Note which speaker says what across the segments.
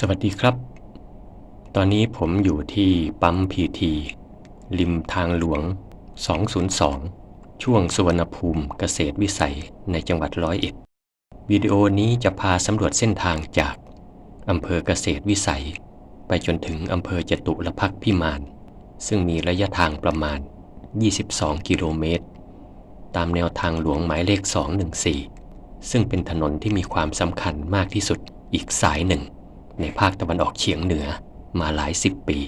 Speaker 1: สวัสดีครับ ตอนนี้ผมอยู่ที่ปั๊มพีทีริมทางหลวง 202 ช่วงสุวรรณภูมิเกษตรวิสัยในจังหวัดร้อยเอ็ด วิดีโอนี้จะพาสำรวจเส้นทางจากอำเภอเกษตรวิสัย ไปจนถึงอำเภอจตุรพักพิมาน ซึ่งมีระยะทางประมาณ 22 กิโลเมตร ตามแนวทางหลวงหมายเลข 214 ซึ่งเป็นถนนที่มีความสำคัญมากที่สุดอีกสายหนึ่ง ในภาคตะวันออกเฉียงเหนือมาหลายสิบปี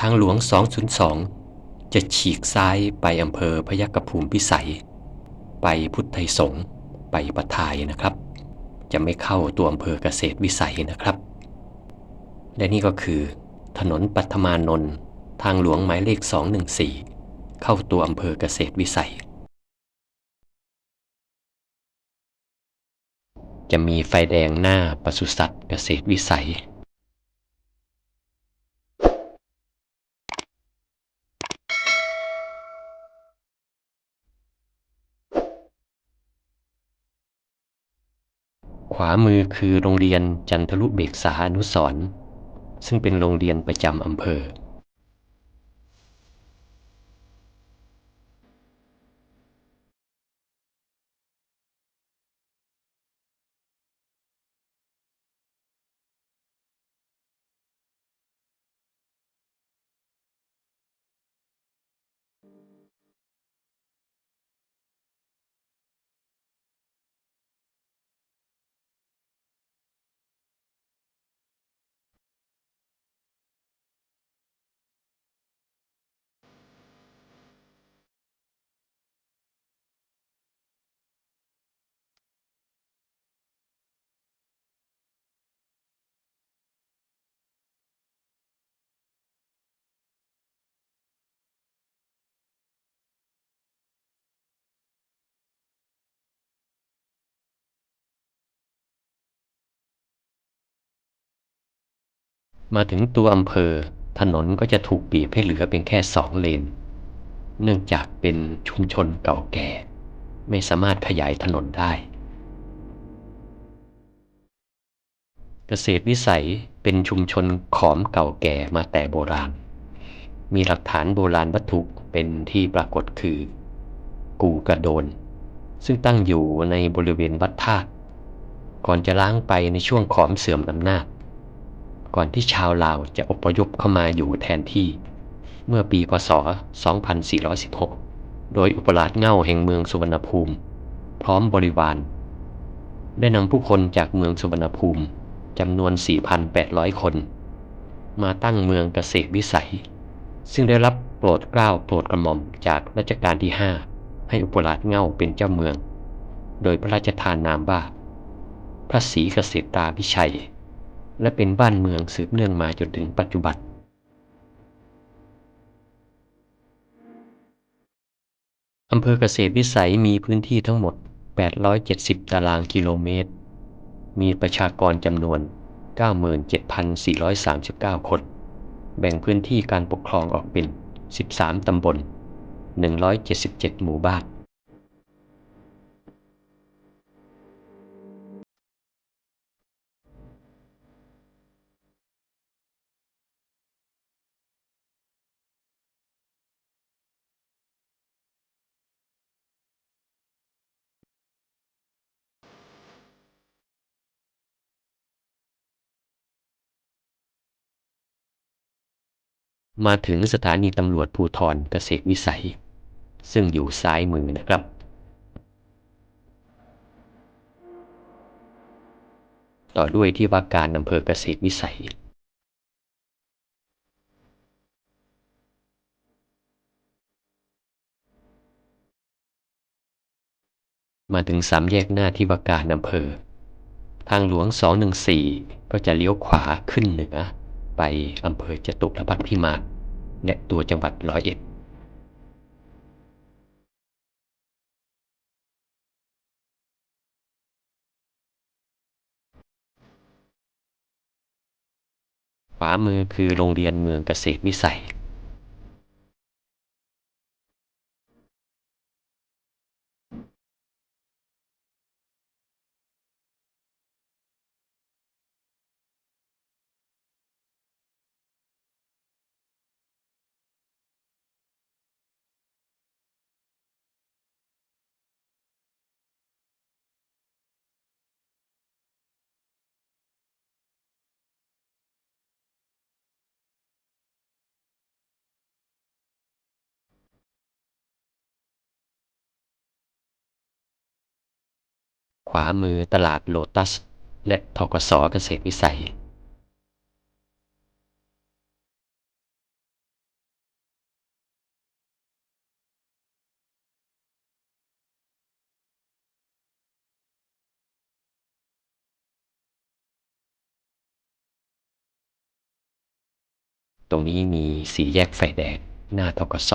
Speaker 1: ทางหลวง 202 จะฉีกซ้ายไปอำเภอพยัคฆภูมิพิสัย ไปพุทธไทยสงฆ์ไปปะทายนะครับ จะไม่เข้าตัวอำเภอเกษตรวิสัยนะครับ และนี่ก็คือ ถนนปัทมานนท์ทางหลวงหมายเลข 214 เข้าตัวอำเภอเกษตรวิสัย จะมีไฟแดงหน้าปศุสัตว์เกษตรวิสัยขวามือคือโรงเรียนจันทรุเบกษาอนุสรณ์ซึ่งเป็นโรงเรียนประจำอำเภอ มาถึงตัวอำเภอถนนก็จะถูกบีบให้เหลือเพียงแค่สองเลน เนื่องจากเป็นชุมชนเก่าแก่ ไม่สามารถขยายถนนได้ เกษตรวิสัยเป็นชุมชนขอมเก่าแก่มาแต่โบราณ มีหลักฐานโบราณวัตถุเป็นที่ปรากฏคือ กูกระโดน ซึ่งตั้งอยู่ในบริเวณวัดธาตุก่อนจะล้างไปในช่วงขอมเสื่อมอำนาจ ก่อนที่ชาวลาวจะอพยพเข้ามาอยู่แทนที่ เมื่อปีพศ 2416 โดยอุปราชเง่าแห่งเมืองสุวรรณภูมิ พร้อมบริวาร ได้นำผู้คนจากเมืองสุวรรณภูมิจำนวน 4,800 คน มาตั้งเมืองเกษตรวิสัย ซึ่งได้รับโปรดเกล้าโปรดกระหม่อมจากรัชกาลที่ 5 ให้อุปราชเง่าเป็นเจ้าเมือง โดยพระราชทานนามว่า พระศรีเกษตราพิชัย และเป็นบ้านเมืองสืบเนื่องมาจนถึงปัจจุบันอำเภอเกษตรวิสัยมีพื้นที่ทั้งหมด 870 ตารางกิโลเมตร มีประชากรจำนวน 97,439 คน แบ่งพื้นที่การปกครองออกเป็น 13 ตำบล 177 หมู่บ้าน มาถึงสถานีตำรวจภูธรเกษตรวิสัย ซึ่งอยู่ซ้ายมือนะครับ ต่อด้วยที่ว่าการอำเภอเกษตรวิสัย มาถึงสามแยกหน้าที่ว่าการอำเภอ ทางหลวง 214 ก็จะเลี้ยวขวาขึ้นเหนือ ไปอำเภอจตุรพักพิมานและตัวจังหวัดร้อยเอ็ดขวามือคือโรงเรียนเมืองเกษตรวิสัย วามือตลาดโลตัส และทกสเกษตรวิสัยตรงนี้มีสีแยกไฟแดงหน้าทกส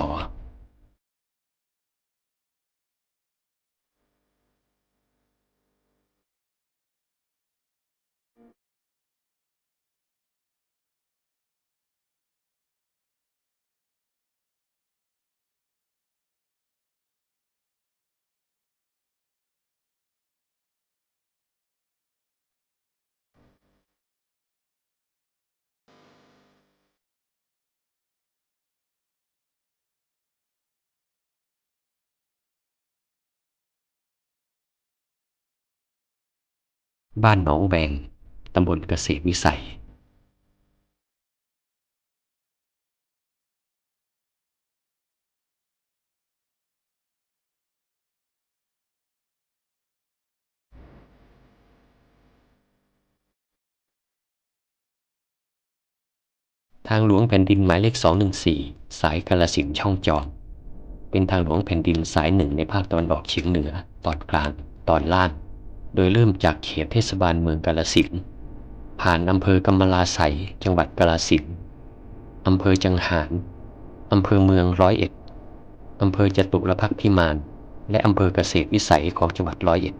Speaker 1: บ้านหนองแวงตำบลเกษตรวิสัยทางหลวงแผ่นดินหมายเลข 214 สายกาลสินช่องจอม เป็นทางหลวงแผ่นดินสายหนึ่งในภาคตะวันออกเฉียงเหนือ ตอนกลาง ตอนล่าง โดยเริ่มจากเขตเทศบาลเมืองกาลสินผ่านอำเภอกำมะลาไสยจังหวัดกาลสินอำเภอจังหารอำเภอเมืองร้อยเอ็ดอำเภอจตุรพักพิมาน และอำเภอเกษตรวิสัยของจังหวัดร้อยเอ็ด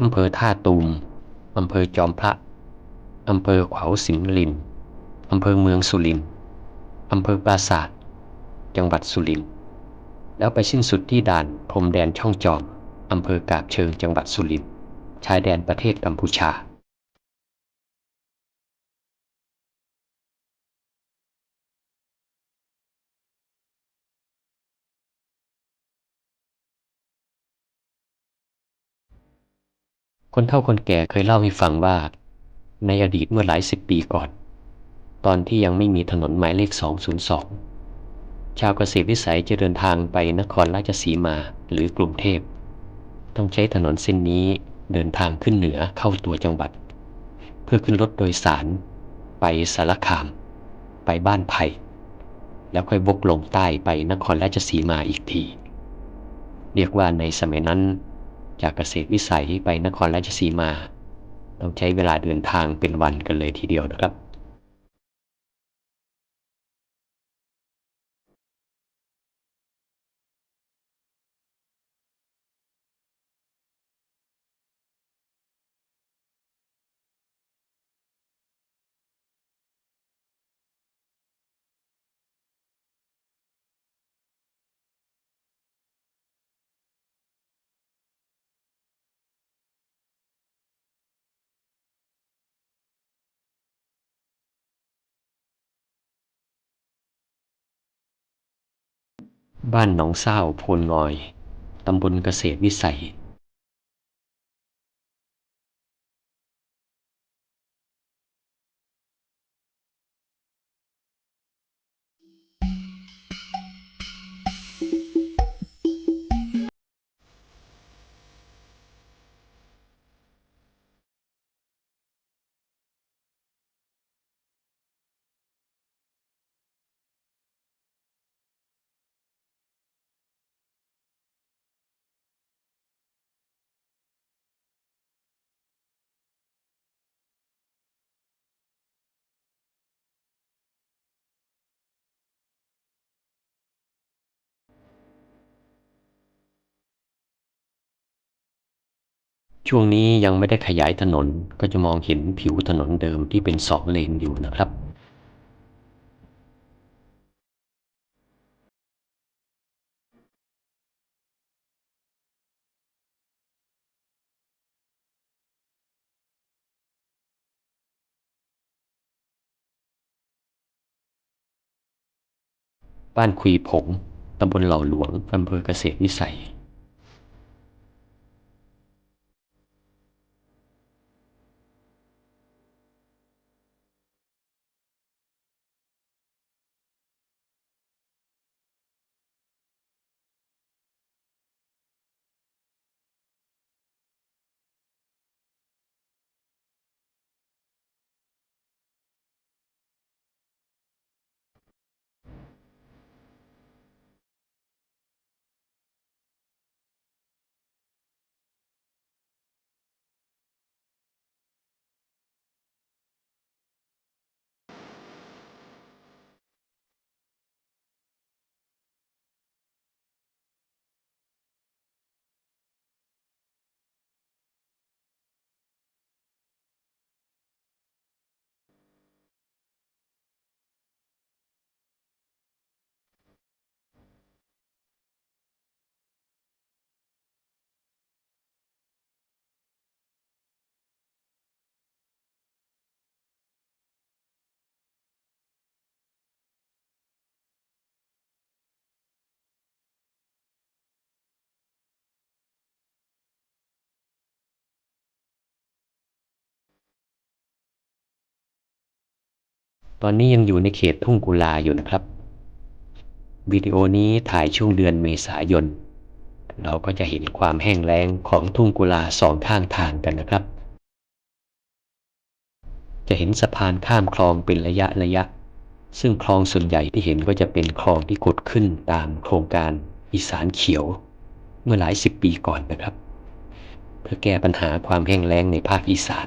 Speaker 1: อำเภอท่าตูมอำเภอจอมพระอำเภอขวาวสิงห์ลินอำเภอเมืองสุรินทร์อำเภอปราสาทจังหวัดสุรินทร์แล้วไปสิ้นสุดที่ด่านพรมแดนช่องจอมอำเภอกาบเชิงจังหวัดสุรินทร์ ชายแดนประเทศกัมพูชาคนเฒ่าคนแก่เคยเล่าให้ฟังว่า ในอดีตเมื่อหลายสิบปีก่อน ตอนที่ยังไม่มีถนนหมายเลข 202 ชาวเกษตรวิสัยจะเดินทางไปนครราชสีมาหรือกรุงเทพ ต้องใช้ถนนเส้นนี้ เดินทางขึ้นเหนือเข้าตัวจังหวัด เพื่อขึ้นรถโดยสาร ไปสารคาม ไปบ้านไผ่แล้วค่อยวกลงใต้ไปนครราชสีมาอีกที เรียกว่าในสมัยนั้น จากเกษตรวิสัยไปนครราชสีมา ต้องใช้เวลาเดินทางเป็นวันกันเลยทีเดียวนะครับ บ้านหนองเศร้าโพนงอย ตำบลเกษตรวิสัย ช่วงนี้ยังไม่ได้ขยายถนนก็จะมองเห็นผิวถนนเดิมที่เป็นสองเลนอยู่นะครับบ้านคุยผง ตำบลเหล่าหลวงอำเภอเกษตรวิสัย ตอนนี้ยังอยู่ในเขตทุ่งกุลาอยู่นะครับ วิดีโอนี้ถ่ายช่วงเดือนเมษายน เราก็จะเห็นความแห้งแล้งของทุ่งกุลาสองข้างทางกันนะครับ จะเห็นสะพานข้ามคลองเป็นระยะระยะ ซึ่งคลองส่วนใหญ่ที่เห็นก็จะเป็นคลองที่ขุดขึ้นตามโครงการอีสานเขียว เมื่อหลายสิบปีก่อนนะครับ เพื่อแก้ปัญหาความแห้งแล้งในภาคอีสาน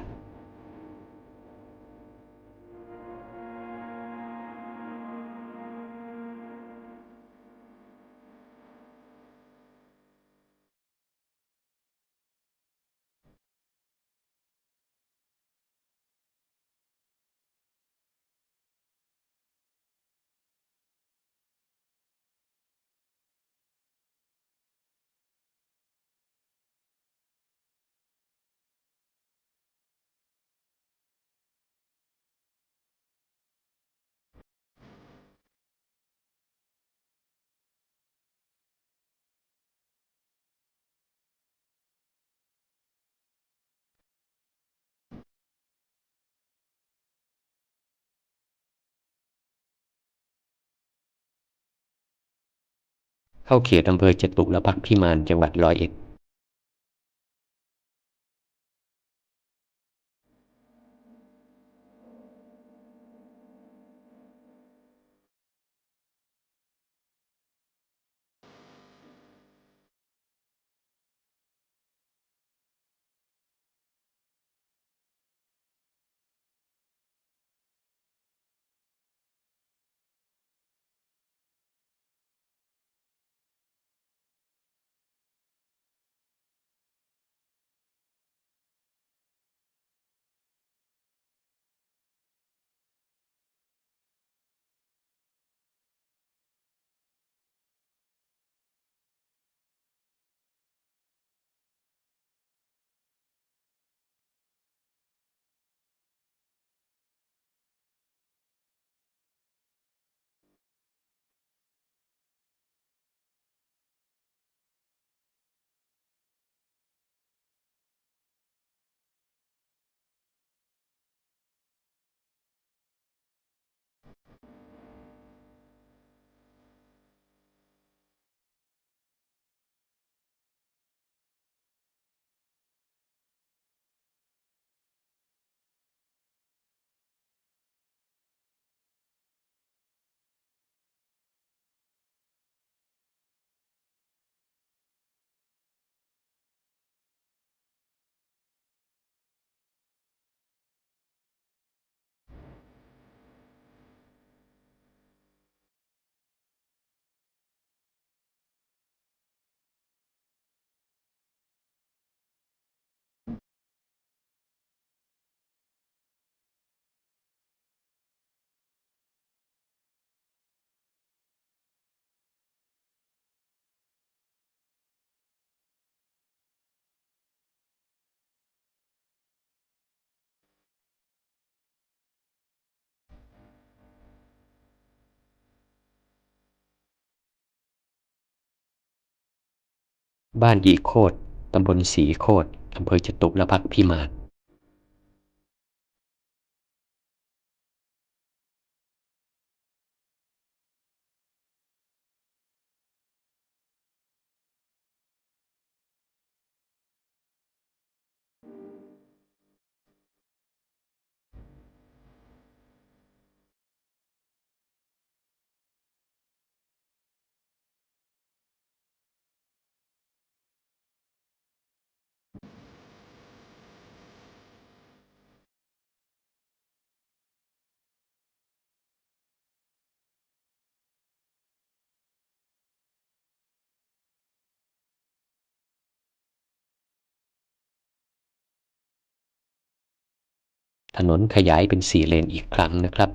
Speaker 1: เข้าเขตอำเภอจตุรพักษ์พิมานจังหวัดร้อยเอ็ด บ้านยีโคดตำบลสีโคดอำเภอจตุรพักษ์พิมาน ถนนขยายเป็นสี่เลนอีกครั้งนะครับ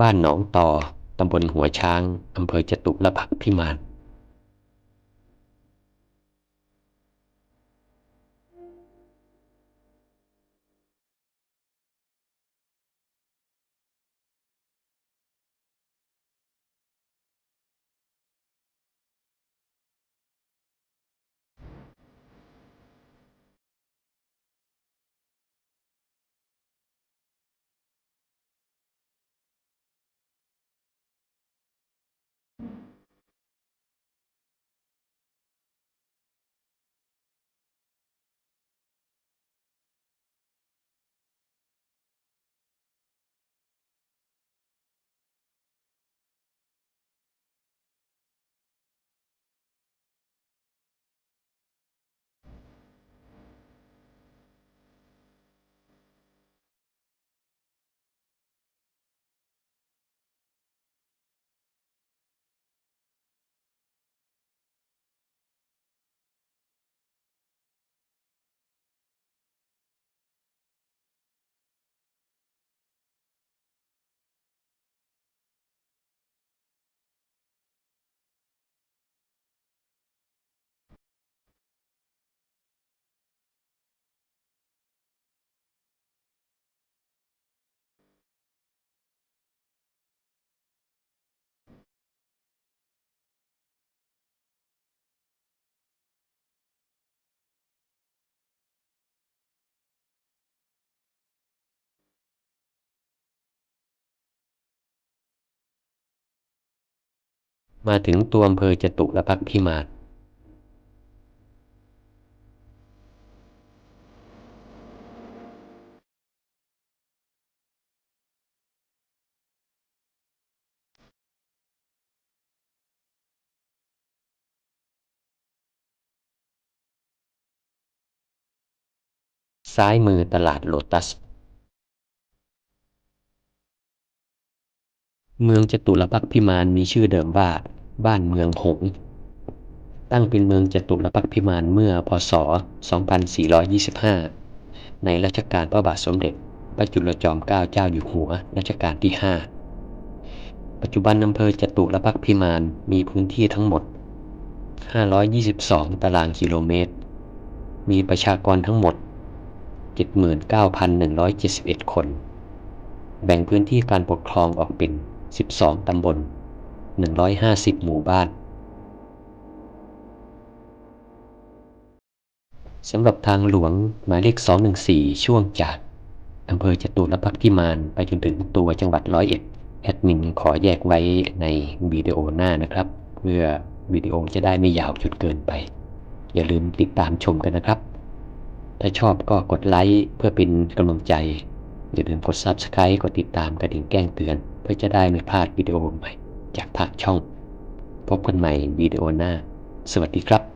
Speaker 1: บ้านหนองต่อตำบลหัวช้างอำเภอจตุรพักษ์พิมาน มาถึงตัวอำเภอจตุรพักษ์พิมานซ้ายมือตลาดโลตัส เมืองจตุรพักพิมานมีชื่อเดิมว่า บ้านเมืองหงส์ตั้งเป็นเมืองจตุรพักพิมานเมื่อพศ 2425 ในรัชกาลพระบาทสมเด็จพระจุลจอมเกล้าเจ้าอยู่หัวรัชกาลที่ 5 ปัจจุบันอำเภอจตุรพักพิมานมีพื้นที่ทั้งหมด 522 ตารางกิโลเมตร มีประชากรทั้งหมด 79,171 คน แบ่งพื้นที่การปกครองออกเป็น 12 ตำบล 150 หมู่บ้านสำหรับทางหลวงหมายเลข 214 ช่วงจากอำเภอจตุรพักษ์พิมานไปจนถึงตัวจังหวัดร้อยเอ็ดแอดมินขอแยกไว้ในวิดีโอหน้านะครับ เพื่อวิดีโอจะได้ไม่ยาวจนเกินไป อย่าลืมติดตามชมกันนะครับ ถ้าชอบก็กดไลค์เพื่อเป็นกำลังใจ อย่าลืมกด Subscribe กดติดตามกระดิ่งแจ้งเตือน เพื่อจะได้ไม่พลาดวิดีโอใหม่จากทางช่อง พบกันใหม่วิดีโอหน้า สวัสดีครับ